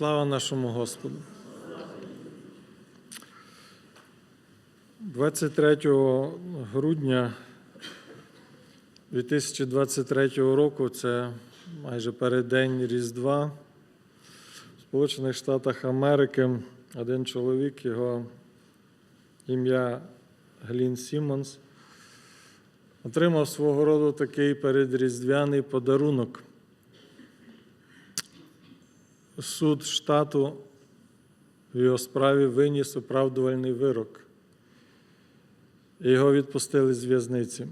Слава нашому Господу. 23 грудня 2023 року, це майже переддень Різдва, в Сполучених Штатах Америки один чоловік, його ім'я Глін Сімонс, отримав свого роду такий передріздвяний подарунок. Суд штату в його справі виніс оправдувальний вирок. Його відпустили з в'язниці.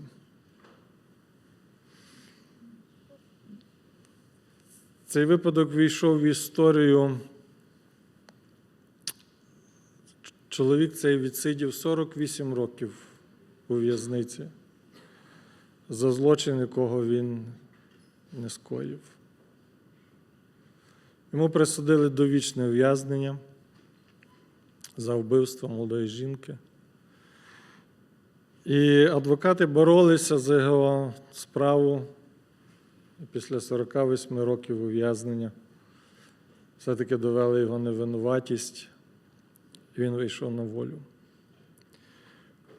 Цей випадок війшов в історію. Чоловік цей відсидів 48 років у в'язниці за злочин, якого він не скоїв. Йому присудили довічне ув'язнення за вбивство молодої жінки. І адвокати боролися за його справу після 48 років ув'язнення. Все-таки довели його невинуватість, і він вийшов на волю.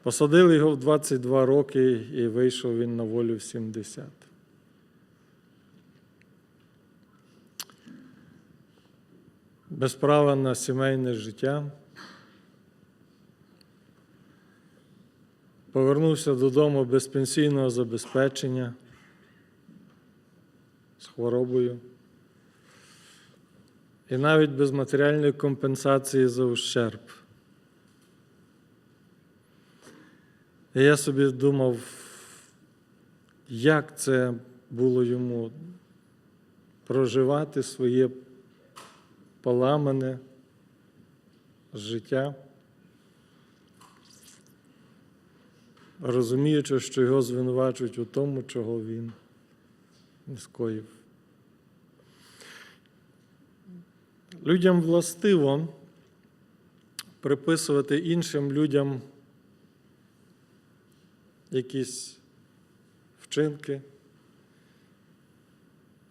Посадили його в 22 роки, і вийшов він на волю в 70. Без права на сімейне життя. Повернувся додому без пенсійного забезпечення з хворобою. І навіть без матеріальної компенсації за ущерб. І я собі думав, як це було йому проживати своє поламане життя, розуміючи, що його звинувачують у тому, чого він не скоїв. Людям властиво приписувати іншим людям якісь вчинки,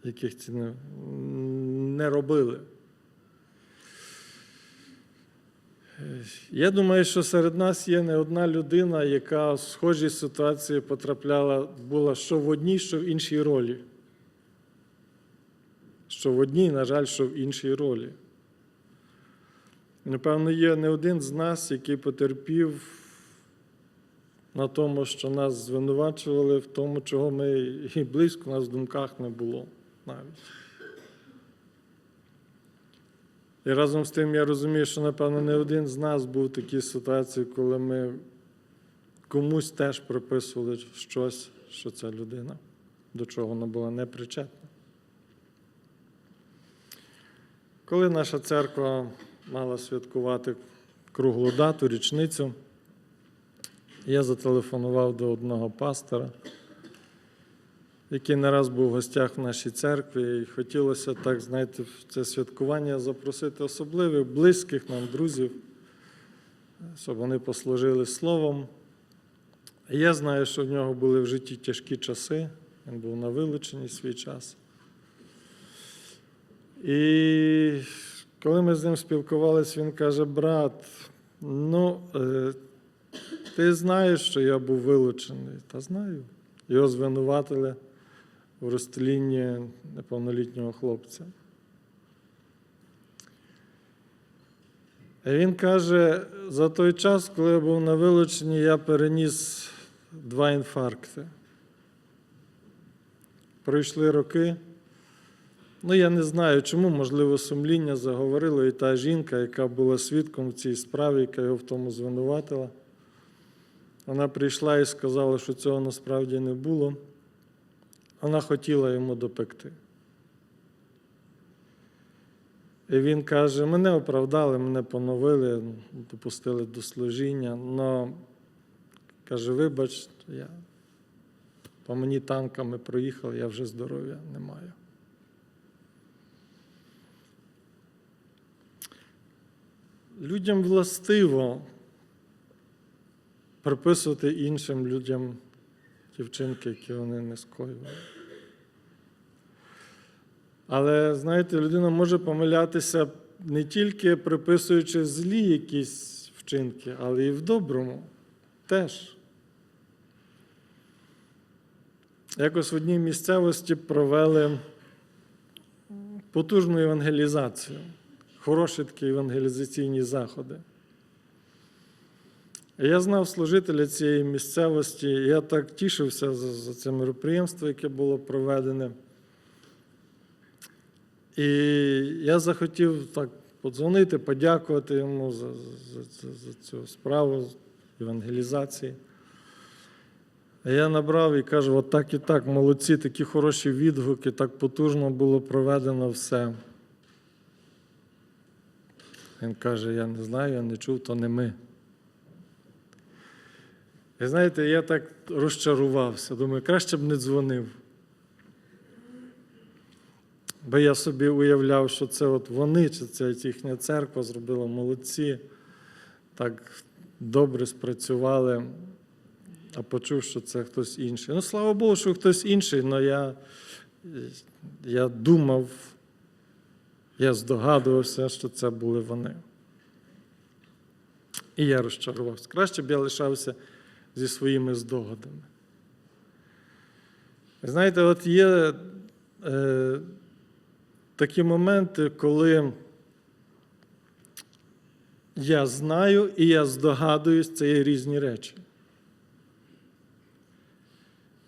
яких ці не, робили. Я думаю, що серед нас є не одна людина, яка в схожій ситуації потрапляла, була що в одній, що в іншій ролі. Що в одній, на жаль, що в іншій ролі. Напевно, є не один з нас, який потерпів на тому, що нас звинувачували в тому, чого ми і близько нас в думках не було навіть. І разом з тим я розумію, що, напевно, не один з нас був в такій ситуації, коли ми комусь теж приписували щось, що ця людина, до чого вона була непричетна. Коли наша церква мала святкувати круглу дату, річницю, я зателефонував до одного пастора, який не раз був в гостях в нашій церкві, і хотілося так, знаєте, в це святкування запросити особливих, близьких нам друзів, щоб вони послужили словом. Я знаю, що в нього були в житті тяжкі часи, він був на вилученні свій час. І коли ми з ним спілкувалися, він каже: брат, ну, е, ти знаєш, що я був вилучений? Та знаю. Його звинуватили в розстрілінні неповнолітнього хлопця. І він каже: за той час, коли я був на вилученні, я переніс два інфаркти. Пройшли роки. Ну, я не знаю, чому, можливо, сумління заговорило і та жінка, яка була свідком в цій справі, яка його в тому звинуватила. Вона прийшла і сказала, що цього насправді не було. Вона хотіла йому допекти. І він каже: мене оправдали, мене поновили, допустили до служіння, але каже, вибач, я по мені танками проїхав, я вже здоров'я не маю. Людям властиво приписувати іншим людям ті вчинки, які вони не скоювали. Але, знаєте, людина може помилятися не тільки приписуючи злі якісь вчинки, але і в доброму теж. Якось в одній місцевості провели потужну евангелізацію, хороші такі евангелізаційні заходи. Я знав служителя цієї місцевості, я так тішився за, за це мероприємство, яке було проведене. І я захотів так подзвонити, подякувати йому за, за, за, за цю справу евангелізації. Я набрав і кажу: от так і так, молодці, такі хороші відгуки, так потужно було проведено все. Він каже: Я не знаю, я не чув, то не ми. І знаєте, я так розчарувався. Думаю, краще б не дзвонив. Бо я собі уявляв, що це от вони, чи це їхня церква зробила молодці, так добре спрацювали, а почув, що це хтось інший. Ну, слава Богу, що хтось інший, але я, я думав, я здогадувався, що це були вони. І я розчарувався. Краще б я лишався зі своїми здогадами. Знаєте, от є е, такі моменти, коли я знаю і я здогадуюсь, це є різні речі.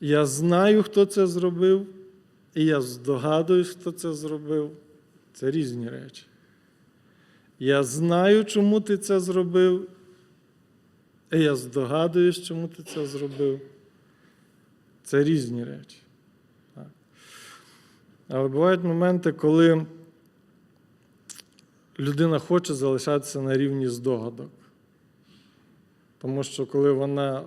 Я знаю, хто це зробив, і я здогадуюсь, хто це зробив. Це різні речі. Я знаю, чому ти це зробив, я здогадуюсь, чому ти це зробив. Це різні речі. Але бувають моменти, коли людина хоче залишатися на рівні здогадок. Тому що коли вона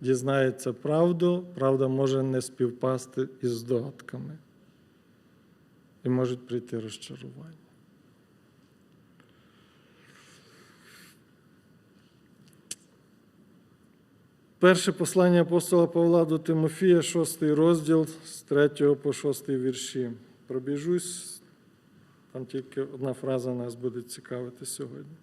дізнається правду, правда може не співпасти із здогадками. І можуть прийти розчарування. Перше послання апостола Павла до Тимофія, 6 розділ з 3 по 6 вірші. Пробіжусь, там тільки одна фраза нас буде цікавити сьогодні.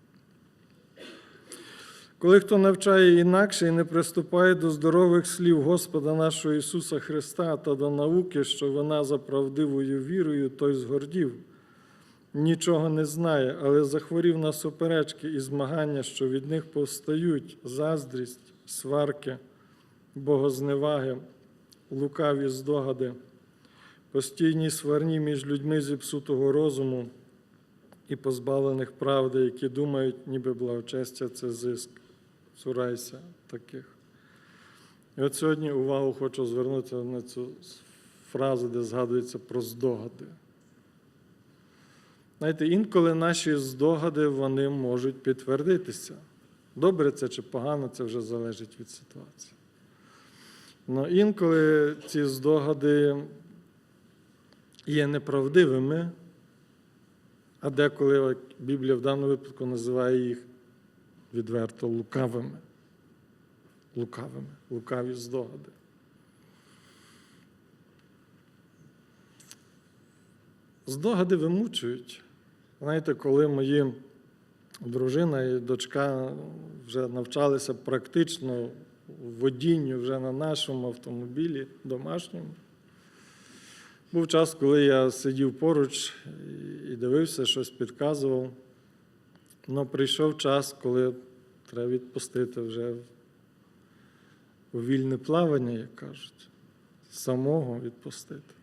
Коли хто навчає інакше і не приступає до здорових слів Господа нашого Ісуса Христа та до науки, що вона за правдивою вірою, той згордів, нічого не знає, але захворів на суперечки і змагання, що від них повстають заздрість, сварки, богозневаги, лукаві здогади, постійні сварні між людьми зіпсутого розуму і позбавлених правди, які думають, ніби благочестя це зиск. Цурайся таких. І от сьогодні увагу хочу звернути на цю фразу, де згадується про здогади. Знаєте, інколи наші здогади вони можуть підтвердитися. Добре це чи погано, це вже залежить від ситуації. Але інколи ці здогади є неправдивими, а деколи Біблія в даному випадку називає їх відверто лукавими. Лукавими, лукаві здогади. Здогади вимучують. Знаєте, коли мої дружина і дочка вже навчалися практично водінню вже на нашому автомобілі домашньому. Був час, коли я сидів поруч і дивився, щось підказував. Ну, прийшов час, коли треба відпустити вже у вільне плавання, як кажуть, самого відпустити.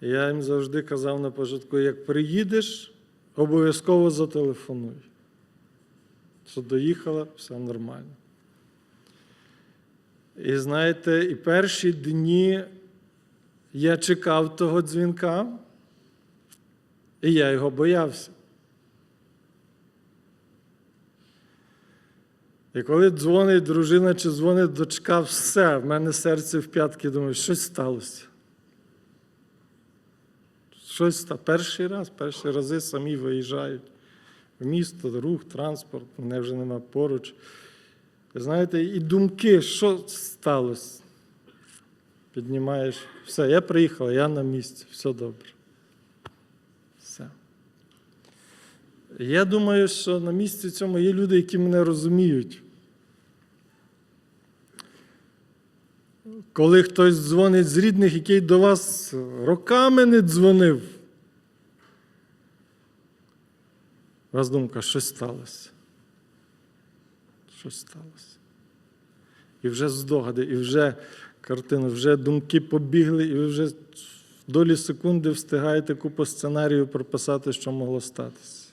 Я їм завжди казав на початку, як приїдеш, обов'язково зателефонуй. Що доїхала, все нормально. І знаєте, і перші дні я чекав того дзвінка, і я його боявся. І коли дзвонить дружина чи дзвонить дочка, все, в мене серце в п'ятки, думаю, щось сталося. Щось сталося. Перший раз, перші рази самі виїжджають в місто, рух, транспорт, мене вже нема поруч. Знаєте, і думки, що сталося? Піднімаєш, все, я приїхав, я на місці, все добре. Все. Я думаю, що на місці цьому є люди, які мене розуміють. Коли хтось дзвонить з рідних, який до вас роками не дзвонив, у вас думка, щось сталося. Щось сталося. І вже здогади, і вже картина, вже думки побігли, і ви вже в долі секунди встигаєте купу сценарію прописати, що могло статися.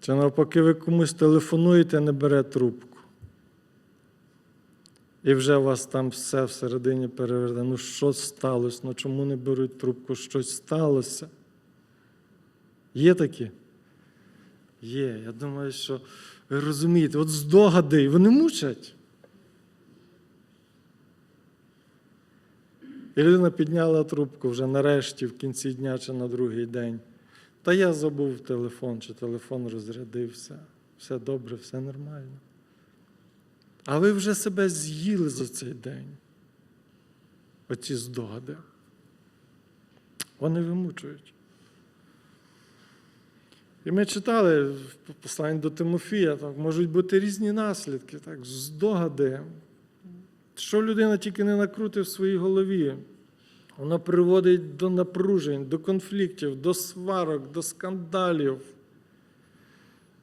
Чи навпаки, ви комусь телефонуєте, не бере трубку. І вже у вас там все всередині переверне. Ну що сталося? Ну чому не беруть трубку? Щось сталося? Є такі? Є. Я думаю, що ви розумієте, от здогади, вони мучать. І людина підняла трубку вже нарешті, в кінці дня чи на другий день. Та я забув телефон, чи телефон розрядився. Все добре, все нормально. А ви вже себе з'їли за цей день. Оці здогади. Вони вимучують. І ми читали в посланні до Тимофія, так, можуть бути різні наслідки, так, здогади. Що людина тільки не накрутить в своїй голові. Воно приводить до напружень, до конфліктів, до сварок, до скандалів,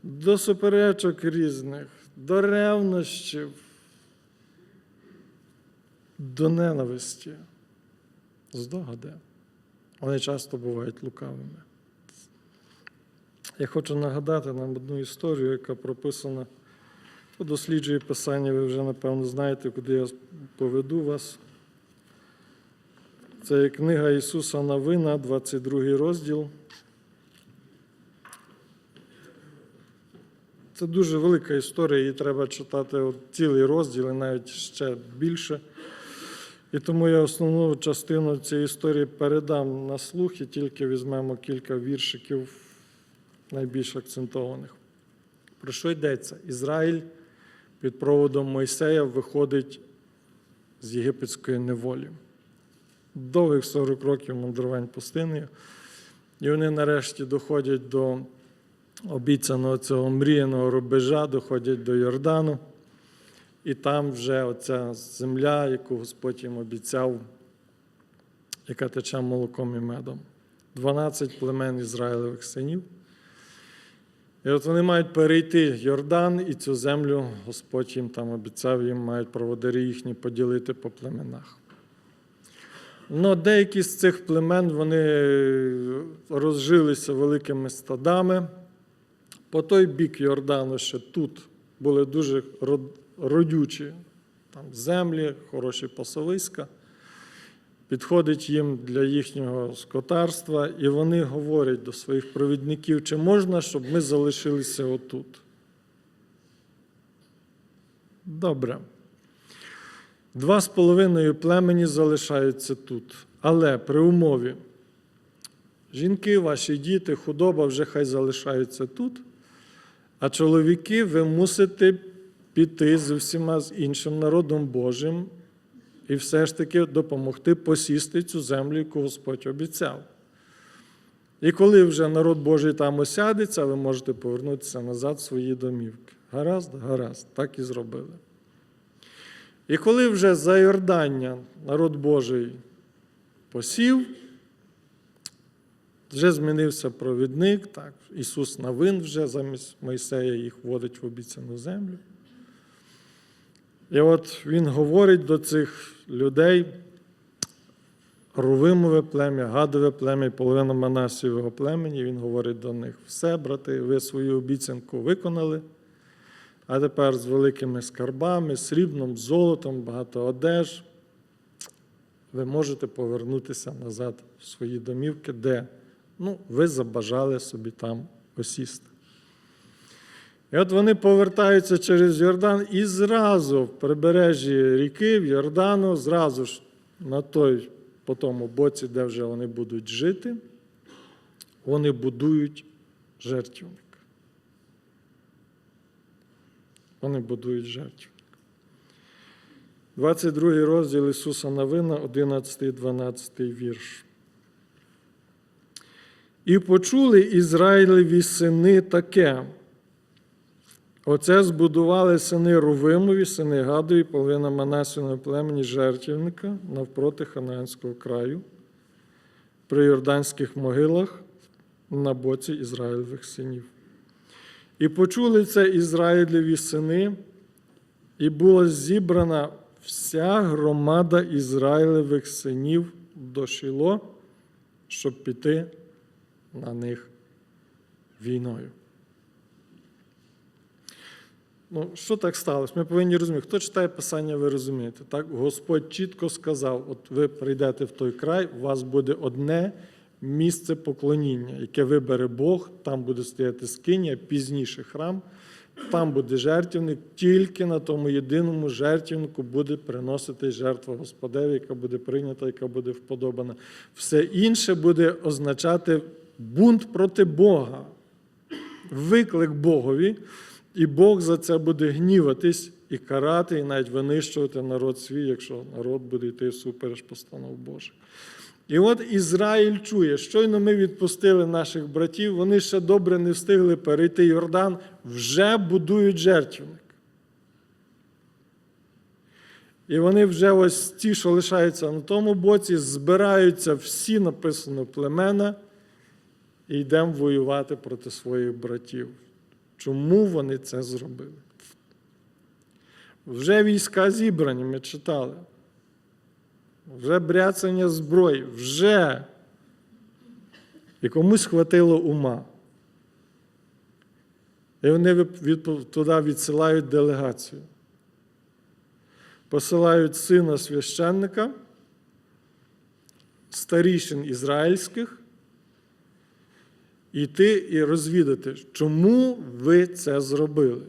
до суперечок різних, до ревнощів, до ненависті. Здогади. Вони часто бувають лукавими. Я хочу нагадати нам одну історію, яка прописана у досліджує Писання, ви вже, напевно, знаєте, куди я поведу вас. Це книга Ісуса Новина, 22 розділ. Це дуже велика історія, її треба читати от цілий розділ, і навіть ще більше. І тому я основну частину цієї історії передам на слух і тільки візьмемо кілька віршиків найбільш акцентованих. Про що йдеться? Ізраїль під проводом Мойсея виходить з єгипетської неволі. Довгих 40 років мандрувань пустиною. І вони нарешті доходять до обіцяного цього мріяного рубежа, доходять до Йордану. І там вже оця земля, яку Господь їм обіцяв, яка тече молоком і медом. 12 племен Ізраїлевих синів. І от вони мають перейти Йордан, і цю землю Господь їм там обіцяв, їм мають проводирі їхні поділити по племенах. Но деякі з цих племен вони розжилися великими стадами. По той бік Йордану ще тут були дуже родючі там, землі, хороші пасовиська. Підходить їм для їхнього скотарства, і вони говорять до своїх провідників, чи можна, щоб ми залишилися отут. Добре. Два з половиною племені залишаються тут. Але при умові, жінки, ваші діти, худоба вже хай залишаються тут, а чоловіки ви мусите піти з усіма з іншим народом Божим і все ж таки допомогти посісти цю землю, яку Господь обіцяв. І коли вже народ Божий там осядеться, ви можете повернутися назад в свої домівки. Гаразд, гаразд, так і зробили. І коли вже за Йордання народ Божий посів, вже змінився провідник, так, Ісус Навин вже замість Мойсея їх вводить в обіцяну землю. І от Він говорить до цих людей, Рувимове плем'я, гадове плем'я, половина Манасівого племені, він говорить до них: все, брати, ви свою обіцянку виконали. А тепер з великими скарбами, срібном, золотом, багато одеж. Ви можете повернутися назад в свої домівки, де ну, ви забажали собі там осісти. І от вони повертаються через Йордан і зразу в прибережжі ріки, в Йордану, зразу ж на той, по тому боці, де вже вони будуть жити, вони будують жертвівник. Вони будують жертву. 22 розділ Ісуса Новина, 11, 12 вірш. І почули Ізраїлеві сини таке. Оце збудували сини Рувимові, сини Гадові, половина Манасіного племені жертівника навпроти Ханаанського краю, при Йорданських могилах на боці Ізраїлевих синів. І почули це Ізраїлеві сини, і була зібрана вся громада Ізраїлевих синів до Шіло, щоб піти на них війною. Ну, що так сталося? Ми повинні розуміти, хто читає Писання, ви розумієте. Так? Господь чітко сказав: от ви прийдете в той край, у вас буде одне місце поклоніння, яке вибере Бог, там буде стояти скиня, пізніше храм, там буде жертвівник, тільки на тому єдиному жертвівнику буде приносити жертва Господеві, яка буде прийнята, яка буде вподобана. Все інше буде означати бунт проти Бога, виклик Богові. І Бог за це буде гніватись і карати, і навіть винищувати народ свій, якщо народ буде йти всупереч постанов Божих. І от Ізраїль чує, щойно ми відпустили наших братів, вони ще добре не встигли перейти Йордан, вже будують жертвенник. І вони вже ось ті, що лишаються на тому боці, збираються всі, написано, племена, і йдемо воювати проти своїх братів. Чому вони це зробили? Вже війська зібрані, ми читали. Вже бряцання зброї, вже. І комусь хватило ума. І вони від, туди відсилають делегацію. Посилають сина священника, старішин ізраїльських, йти і розвідати, чому ви це зробили.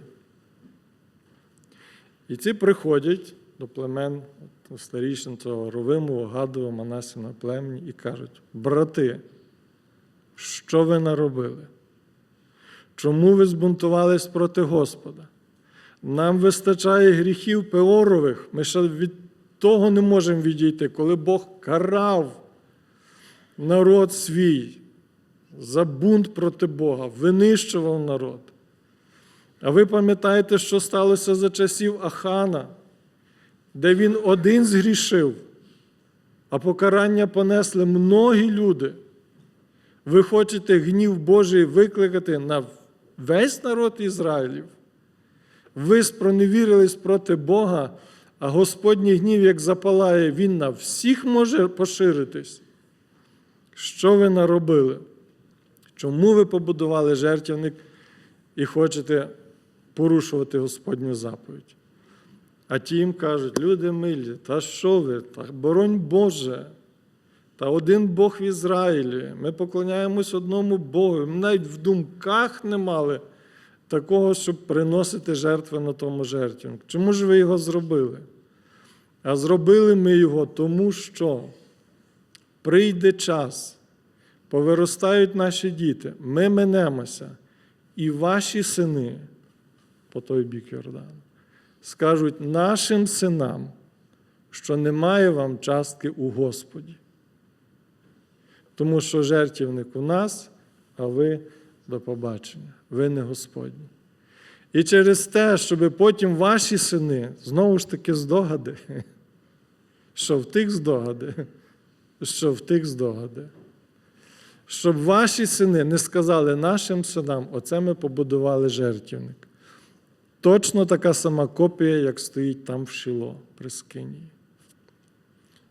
І ці приходять до племен старішин цього Ровимого, Гадового, Манасіна племені і кажуть: брати, що ви наробили? Чому ви збунтувались проти Господа? Нам вистачає гріхів Пеорових. Ми ще від того не можемо відійти, коли Бог карав народ свій за бунт проти Бога, винищував народ. А ви пам'ятаєте, що сталося за часів Ахана, де він один згрішив, а покарання понесли многі люди. Ви хочете гнів Божий викликати на весь народ Ізраїлів. Ви спроневірились проти Бога, а Господній гнів, як запалає, він на всіх може поширитись. Що ви наробили? Чому ви побудували жертвівник і хочете порушувати Господню заповідь? А ті їм кажуть, люди милі, та що ви? Та боронь Боже, та один Бог в Ізраїлі. Ми поклоняємось одному Богу. Ми навіть в думках не мали такого, щоб приносити жертви на тому жертвеннику. Чому ж ви його зробили? А зробили ми його тому, що прийде час, повиростають наші діти, ми минемося, і ваші сини по той бік Йордану скажуть нашим синам, що немає вам частки у Господі. Тому що жертівник у нас, а ви до побачення, ви не Господні. І через те, щоб потім ваші сини, знову ж таки, здогади, що в тих здогади, що в тих здогади, щоб ваші сини не сказали нашим синам, оце ми побудували жертівник. Точно така сама копія, як стоїть там в Шіло при Скинії.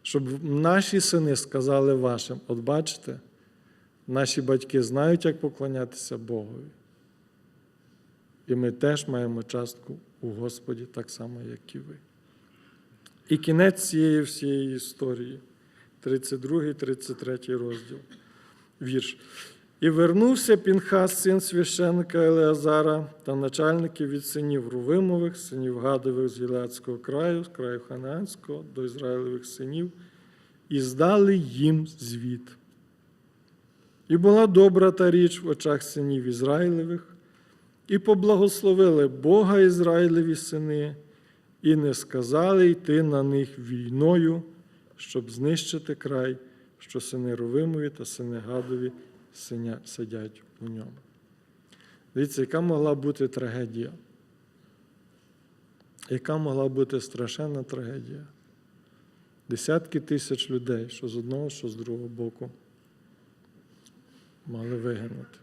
Щоб наші сини сказали вашим, от бачите, наші батьки знають, як поклонятися Богові. І ми теж маємо частку у Господі, так само, як і ви. І кінець цієї всієї історії, 32, 33 розділ, вірш. І вернувся Пінхас, син священника Елеазара, та начальники від синів Рувимових, синів Гадових з Гілеадського краю, з краю Ханаанського, до Ізраїлевих синів, і здали їм звіт. І була добра та річ в очах синів Ізраїлевих, і поблагословили Бога Ізраїлеві сини, і не сказали йти на них війною, щоб знищити край, що сини Рувимові та сини Гадові синя- сидять у ньому. Дивіться, яка могла бути трагедія? Яка могла бути страшенна трагедія? Десятки тисяч людей, що з одного, що з другого боку, мали вигинути.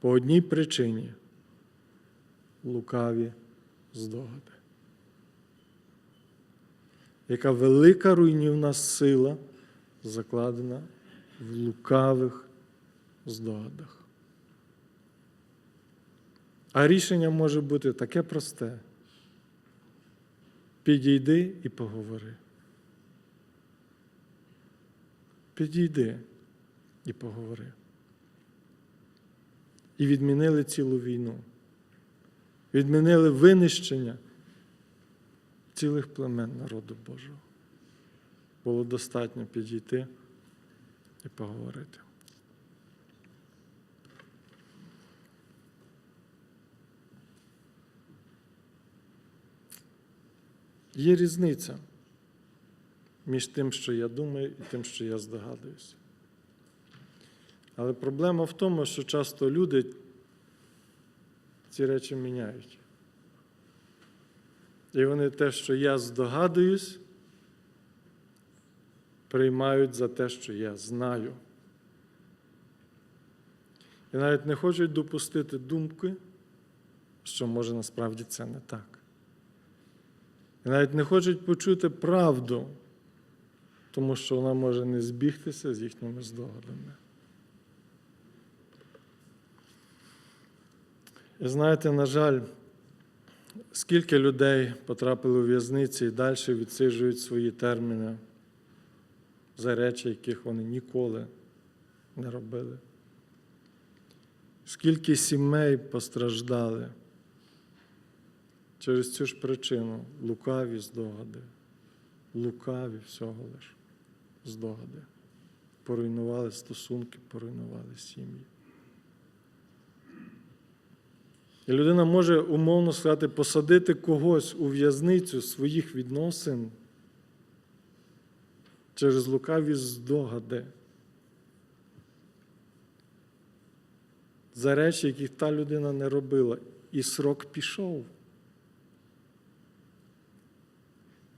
По одній причині лукаві здогади. Яка велика руйнівна сила закладена в лукавих здогадах. А рішення може бути таке просте. Підійди і поговори. Підійди і поговори. І відмінили цілу війну. Відмінили винищення цілих племен народу Божого. Було достатньо підійти і поговорити. Є різниця між тим, що я думаю, і тим, що я здогадуюся. Але проблема в тому, що часто люди ці речі міняють. І вони те, що я здогадуюсь, приймають за те, що я знаю. І навіть не хочуть допустити думки, що може насправді це не так. І навіть не хочуть почути правду, тому що вона може не збігтися з їхніми здогадами. І знаєте, на жаль, скільки людей потрапили у в'язниці і далі відсиджують свої терміни за речі, яких вони ніколи не робили. Скільки сімей постраждали через цю ж причину лукаві здогади, лукаві всього лиш здогади. Поруйнували стосунки, поруйнували сім'ї. І людина може, умовно сказати, посадити когось у в'язницю своїх відносин через лукаві здогади. За речі, яких та людина не робила. І срок пішов.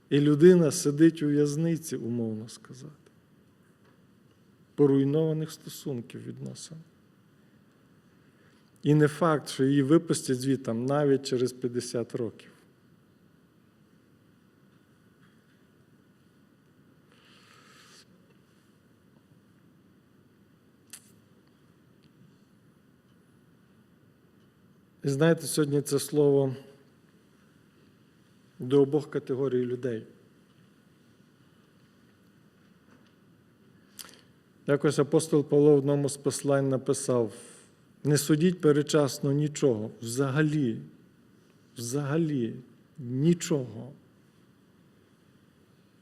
І людина сидить у в'язниці, умовно сказати. Поруйнованих стосунків відносин. І не факт, що її випустять звідтам навіть через 50 років. І знаєте, сьогодні це слово до обох категорій людей. Якось апостол Павло в одному з послань написав: не судіть перечасно нічого, взагалі, взагалі нічого.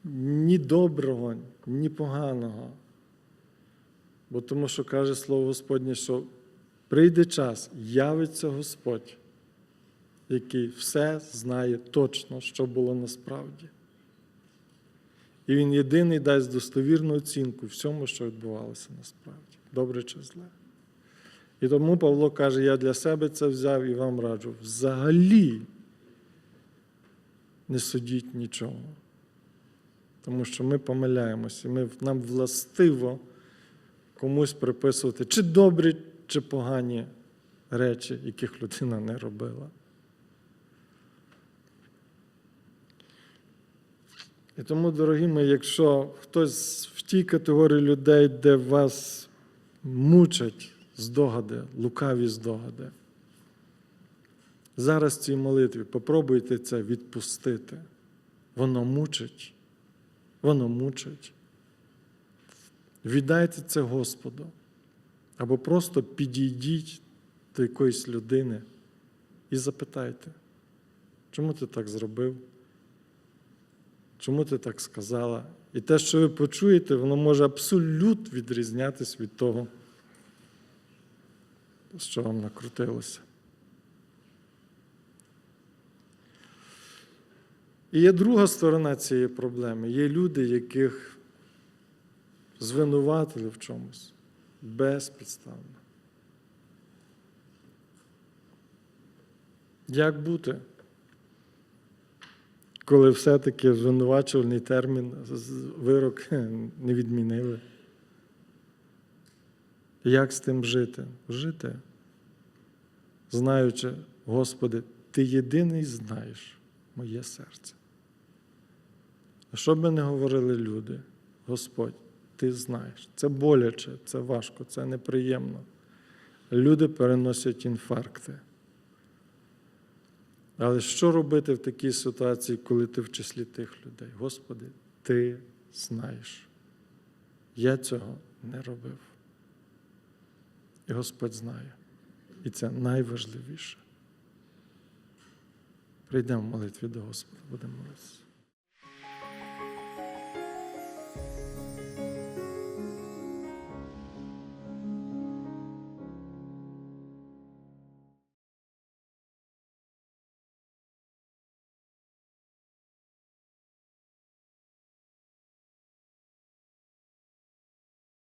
Ні доброго, ні поганого. Бо тому що каже Слово Господнє, що прийде час, явиться Господь, який все знає точно, що було насправді. І Він єдиний дасть достовірну оцінку всьому, що відбувалося насправді, добре чи зле. І тому Павло каже: я для себе це взяв і вам раджу. Взагалі не судіть нічого. Тому що ми помиляємося, ми, нам властиво комусь приписувати чи добрі, чи погані речі, яких людина не робила. І тому, дорогі мої, якщо хтось в тій категорії людей, де вас мучать здогади, лукаві здогади, зараз в цій молитві попробуйте це відпустити. Воно мучить, воно мучить. Віддайте це Господу. Або просто підійдіть до якоїсь людини і запитайте, чому ти так зробив? Чому ти так сказала? І те, що ви почуєте, воно може абсолютно відрізнятися від того, що вам накрутилося. І є друга сторона цієї проблеми. Є люди, яких звинуватили в чомусь, Безпідставно. Як бути, коли все-таки звинувачувальний термін, вирок не відмінили? Як з тим жити? Жити, знаючи, Господи, Ти єдиний знаєш моє серце. А що би не говорили люди, Господь, Ти знаєш. Це боляче, це важко, це неприємно. Люди переносять інфаркти. Але що робити в такій ситуації, коли ти в числі тих людей? Господи, Ти знаєш. Я цього не робив. І Господь знає. І це найважливіше. Прийдемо в молитві до Господа, будемо молитися.